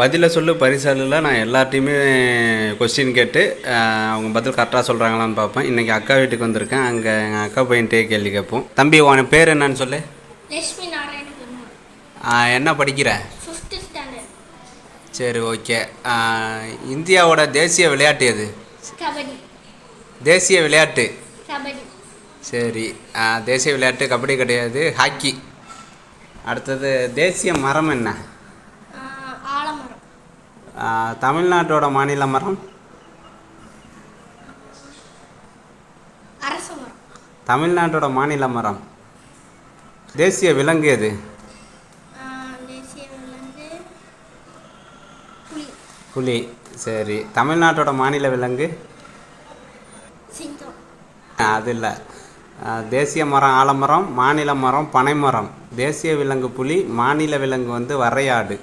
பதிலை சொல்லு பரிசாலில் நான் எல்லார்ட்டையுமே கொஸ்டின் கேட்டு அவங்க பதில் கரெக்டாக சொல்கிறாங்களான்னு பார்ப்பேன். இன்றைக்கி அக்கா வீட்டுக்கு வந்திருக்கேன். அங்கே எங்கள் அக்கா பையன்ட்டே கேள்வி கேட்போம். தம்பி உன் பேர் என்னன்னு சொல்லு? என்ன படிக்கிற? சரி ஓகே. இந்தியாவோட தேசிய விளையாட்டு எது? தேசிய விளையாட்டு. சரி. தேசிய விளையாட்டு கபடி கிடையாது. ஹாக்கி. அடுத்தது தேசிய மரம் என்ன? தமிழ்நாட்டோட மாநில மரம்? தமிழ்நாட்டோட மாநில மரம். தேசிய விலங்கு எது? புலி. சரி. தமிழ்நாட்டோட மாநில விலங்கு? அது இல்லை. தேசிய மரம் ஆலமரம் மாநில மரம் பனைமரம். தேசிய விலங்கு புலி மாநில விலங்கு வந்து வரையாடு.